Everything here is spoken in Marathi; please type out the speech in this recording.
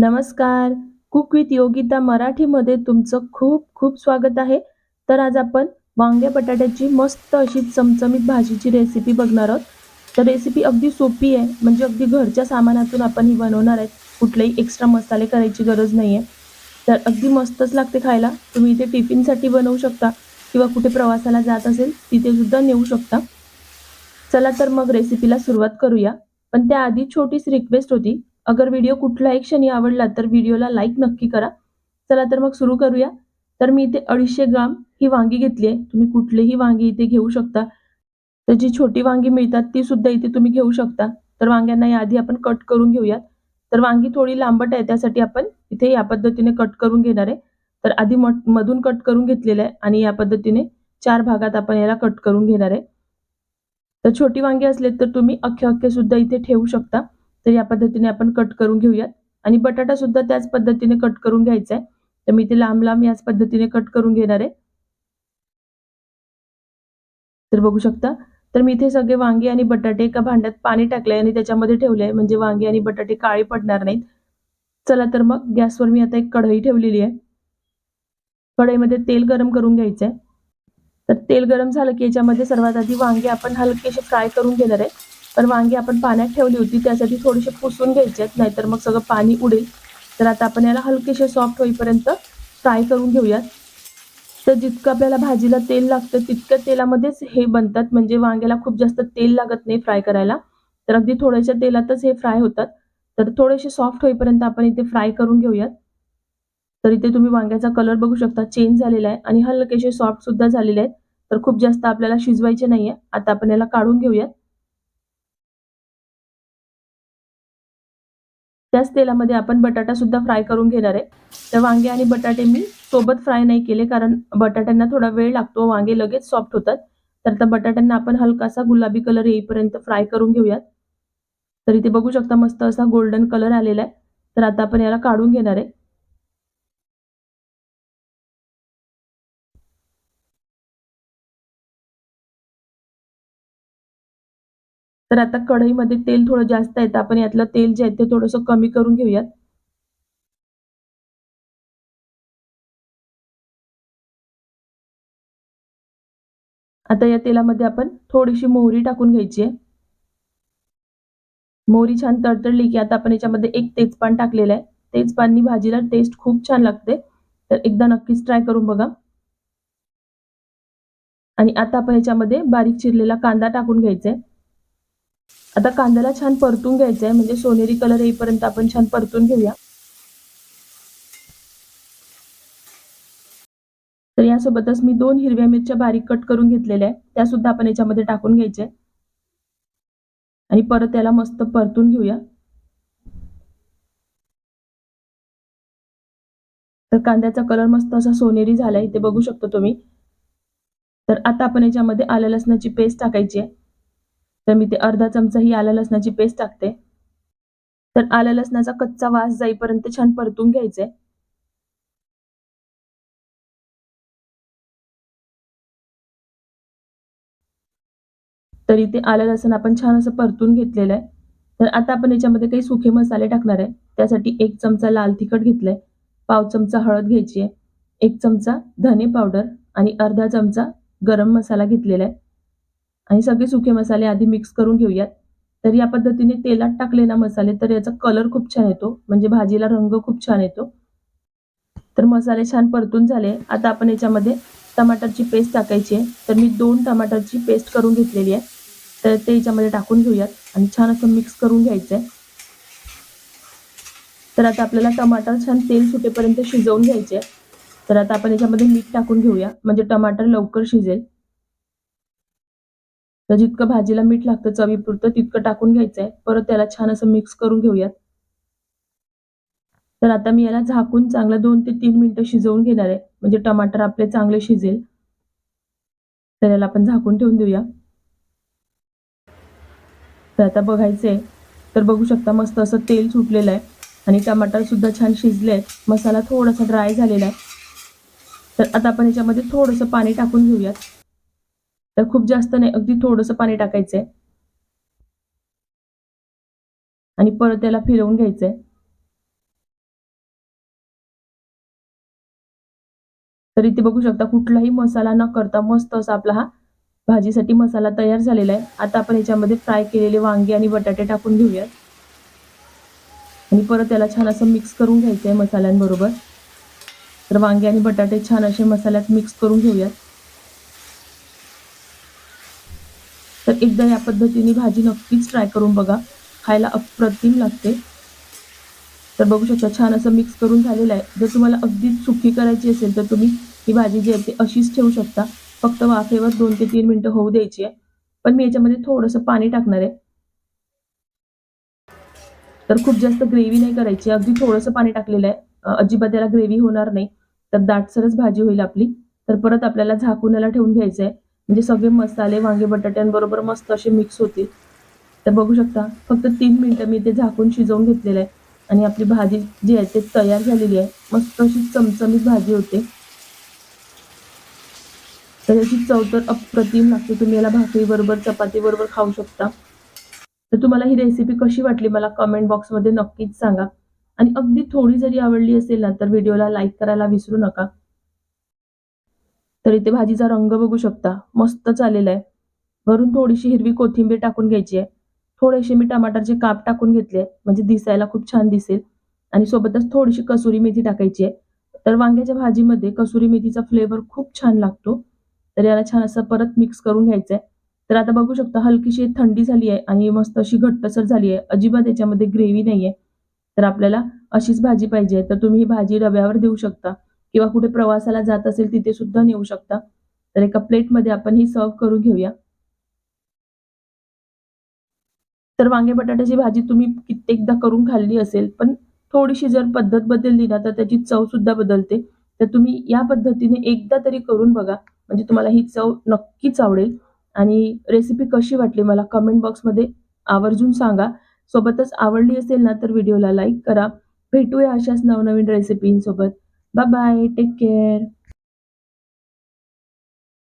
नमस्कार. कुक विथ योगिता मराठीमध्ये तुमचं खूप खूप स्वागत आहे. तर आज आपण वांग्या बटाट्याची मस्त अशी चमचमीत भाजीची रेसिपी बघणार आहोत. तर रेसिपी अगदी सोपी आहे. म्हणजे अगदी घरच्या सामानातून आपण ही बनवणार आहेत. कुठलेही एक्स्ट्रा मसाले करायची गरज नाही आहे तर अगदी मस्तच लागते खायला. तुम्ही इथे टिफिनसाठी बनवू शकता किंवा कुठे प्रवासाला जात असेल तिथे सुद्धा नेऊ शकता. चला तर मग रेसिपीला सुरुवात करूया. पण त्याआधी छोटीशी रिक्वेस्ट होती. अगर व्हिडिओ कुठलाही क्षणी आवडला तर व्हिडिओला लाईक नक्की करा. चला तर मग सुरू करूया. तर मी इथे अडीचशे ग्राम ही वांगी घेतली आहे. तुम्ही कुठलीही वांगी इथे घेऊ शकता. तर जी छोटी वांगी मिळतात ती सुद्धा इथे तुम्ही घेऊ शकता. तर वांग्यांना याआधी आपण कट करून घेऊयात. तर वांगी थोडी लांबट आहे त्यासाठी आपण इथे या पद्धतीने कट करून घेणार आहे. तर आधी मधून कट करून घेतलेलं आहे आणि या पद्धतीने चार भागात आपण याला कट करून घेणार आहे. तर छोटी वांगी असले तर तुम्ही अख्खे अख्खे सुद्धा इथे ठेवू शकता. तर या पद्धतीने आपण कट करून घेऊयात. आणि बटाटा सुद्धा त्याच पद्धतीने कट करून घ्यायचा आहे तर मी ते लांब लांब याच पद्धतीने कट करून घेणार आहे. तर बघू शकता. तर मी इथे सगळे वांगे आणि बटाटे एका भांड्यात पाणी टाकले आणि त्याच्यामध्ये ठेवले म्हणजे वांगे आणि बटाटे काळे पडणार नाहीत. चला तर मग गॅसवर मी आता एक कढई ठेवलेली आहे. कढईमध्ये तेल गरम करून घ्यायचं आहे तर तेल गरम झालं की याच्यामध्ये सर्वात आधी वांगे आपण हलकेसे फ्राय करून घेणार आहे. तर वांगी आपण पाण्यात ठेवली होती त्यासाठी थोडीशी पुसून घ्यायचे आहेत नाहीतर मग सगळं पाणी उडेल. तर आता आपण याला हलकेसे सॉफ्ट होईपर्यंत फ्राय करून घेऊयात. तर जितकं आपल्याला भाजीला तेल लागतं तितक्या तेलामध्येच हे बनतात. म्हणजे वांग्याला खूप जास्त तेल लागत नाही फ्राय करायला. तर अगदी थोड्याशा तेलातच हे फ्राय होतात. तर थोडेसे सॉफ्ट होईपर्यंत आपण इथे फ्राय करून घेऊयात. तर इथे तुम्ही वांग्याचा कलर बघू शकता चेंज झालेला आहे. आणि हलकेसे सॉफ्ट सुद्धा झालेले आहेत. तर खूप जास्त आपल्याला शिजवायचे नाहीये. आता आपण याला काढून घेऊयात. त्याच तेलामध्ये आपण बटाटा सुद्धा फ्राय करून घेणार आहे. तर वांगे आणि बटाटे मी सोबत फ्राय नाही केले कारण बटाट्यांना थोडा वेळ लागतो. वांगे लगेच सॉफ्ट होतात. तर त्या बटाट्यांना आपण हलकासा गुलाबी कलर येईपर्यंत फ्राय करून घेऊयात. तर इथे बघू शकता मस्त असा गोल्डन कलर आलेला आहे. तर आता आपण याला काढून घेणार आहे. तर आता कढईमध्ये तेल थोडं जास्त आहे तर आपण यातलं तेल जे आहे ते थोडंसं कमी करून घेऊयात. आता या तेलामध्ये आपण थोडीशी मोहरी टाकून घ्यायची आहे. मोहरी छान तडतडली की आता आपण याच्यामध्ये एक तेजपान टाकलेलं आहे. तेजपाननी भाजीला टेस्ट खूप छान लागते. तर एकदा नक्कीच ट्राय करून बघा. आणि आता आपण याच्यामध्ये बारीक चिरलेला कांदा टाकून घ्यायचा आहे. आता कांद्याला छान परतून घ्यायचा आहे म्हणजे सोनेरी कलर येईपर्यंत आपण छान परतून घेऊया. तर यासोबतच मी दोन हिरव्या मिरच्या बारीक कट करून घेतलेल्या आहेत. त्या सुद्धा आपण याच्यामध्ये टाकून घ्यायच्या आणि परत याला मस्त परतून घेऊया. तर कांद्याचा कलर मस्त असा सोनेरी झालाय इथे बघू शकतो तुम्ही. तर आता आपण याच्यामध्ये आलं लसणाची पेस्ट टाकायची आहे. तर मी ते अर्धा चमचा ही आलं लसणाची पेस्ट टाकते. तर आलं लसणाचा कच्चा वास जाईपर्यंत छान परतून घ्यायचे तर इथे आलं लसण आपण छान असं परतून घेतलेलं आहे. तर आता आपण याच्यामध्ये काही सुखे मसाले टाकणार आहे. त्यासाठी एक चमचा लाल तिखट घेतलंय. पाव चमचा हळद घ्यायची आहे. एक चमचा धने पावडर आणि अर्धा चमचा गरम मसाला घेतलेला आहे. आणि सगळे सुके मसाले आधी मिक्स करून घेऊयात. तर या पद्धतीने तेलात टाकले ना मसाले तर याचा कलर खूप छान येतो. म्हणजे भाजीला रंग खूप छान येतो. तर मसाले छान परतून झाले. आता आपण याच्यामध्ये टमाटरची पेस्ट टाकायची आहे. तर मी दोन टमाटरची पेस्ट करून घेतलेली आहे. तर ते याच्यामध्ये टाकून घेऊयात. आणि छान असं मिक्स करून घ्यायचं आहे. तर आता आपल्याला टमाटर छान तेल सुटेपर्यंत शिजवून घ्यायचे आहे. तर आता आपण याच्यामध्ये मीठ टाकून घेऊया. म्हणजे टमाटर लवकर शिजेल. तर जितकं भाजीला मीठ लागतं चवीपुरतं तितकं टाकून घ्यायचं आहे परत त्याला छान असं मिक्स करून घेऊयात. तर आता मी याला झाकून चांगलं दोन ते तीन मिनिटं शिजवून घेणार आहे. म्हणजे टमाटर आपले चांगले शिजेल. तर याला आपण झाकून ठेवून देऊया. तर आता बघायचंय. तर बघू शकता मस्त असं तेल सुटलेलं आहे. आणि टमाटर सुद्धा छान शिजले आहेत. मसाला थोडासा ड्राय झालेला आहे. तर आता आपण याच्यामध्ये थोडंसं पाणी टाकून घेऊयात. तर खूप जास्त नाही अगदी थोडंसं पाणी टाकायचंय. आणि परत त्याला फिरवून घ्यायचंय. तर इथे बघू शकता कुठलाही मसाला न करता मस्त असा आपला हा भाजीसाठी मसाला तयार झालेला आहे. आता आपण याच्यामध्ये फ्राय केलेले वांगे आणि बटाटे टाकून घेऊयात. आणि परत त्याला छान असं मिक्स करून घ्यायचं आहे मसाल्यांबरोबर. तर वांगे आणि बटाटे छान असे मसाल्यात मिक्स करून घेऊयात. तर एकदा या पद्धतीने भाजी नक्कीच ट्राय करून बघा. खायला अप्रतिम लागते. तर बघू शकता छान असं मिक्स करून झालेलं आहे. जर तुम्हाला अगदी सुकी करायची असेल तर तुम्ही ही भाजी जी आहे ती अशीच ठेवू शकता. फक्त वाफेवर दोन ते तीन मिनिटं होऊ द्यायची आहे. पण मी याच्यामध्ये थोडंसं पाणी टाकणार आहे. तर खूप जास्त ग्रेव्ही नाही करायची. अगदी थोडंसं पाणी टाकलेलं आहे. अजिबात त्याला ग्रेव्ही होणार नाही. तर दाटसरच भाजी होईल आपली. तर परत आपल्याला झाकून याला ठेवून घ्यायचं आहे. म्हणजे सगळे मसाले वांगे बटाट्यांबरोबर मस्त असे मिक्स होतील तर बघू शकता फक्त तीन मिनिटं मी ते झाकून शिजवून घेतलेलं आहे. आणि आपली भाजी जी आहे ते तयार झालेली आहे. मस्त अशी चमचमीत भाजी होते. तर याची चव तर अप्रतिम लागते. तुम्ही याला भाकरीबरोबर चपातीबरोबर खाऊ शकता. तर तुम्हाला ही रेसिपी कशी वाटली मला कमेंट बॉक्समध्ये नक्कीच सांगा. आणि अगदी थोडी जरी आवडली असेल ना तर व्हिडिओला लाईक करायला विसरू नका. तर इथे भाजीचा रंग बघू शकता. मस्त चालेला आहे. वरून थोडीशी हिरवी कोथिंबीर टाकून घ्यायची आहे. थोडेसे मी टमाटरचे काप टाकून घेतले म्हणजे दिसायला खूप छान दिसेल. आणि सोबतच थोडीशी कसुरी मेथी टाकायची आहे. तर वांग्याच्या भाजीमध्ये कसुरी मेथीचा फ्लेवर खूप छान लागतो. तर याला छान असं परत मिक्स करून घ्यायचं आहे. तर आता बघू शकता हलकीशी थंडी झाली आहे आणि मस्त अशी घट्टसर झाली आहे. अजिबात याच्यामध्ये ग्रेव्ही नाही आहे तर आपल्याला अशीच भाजी पाहिजे तर तुम्ही ही भाजी डब्यावर देऊ शकता. किंवा कुठे प्रवासाला जात असेल तिथे सुद्धा नेऊ शकता. तर एका प्लेटमध्ये आपण ही सर्व करून घेऊया. तर वांगे बटाट्याची भाजी तुम्ही कित्येकदा करून खाल्ली असेल पण थोडीशी जर पद्धत बदलली ना तर त्याची चव सुद्धा बदलते. तर तुम्ही या पद्धतीने एकदा तरी करून बघा. म्हणजे तुम्हाला ही चव नक्कीच आवडेल. आणि रेसिपी कशी वाटली मला कमेंट बॉक्समध्ये आवर्जून सांगा. सोबतच आवडली असेल ना तर व्हिडिओला लाईक करा. भेटूया अशाच नवनवीन रेसिपींसोबत Bye bye. Take care.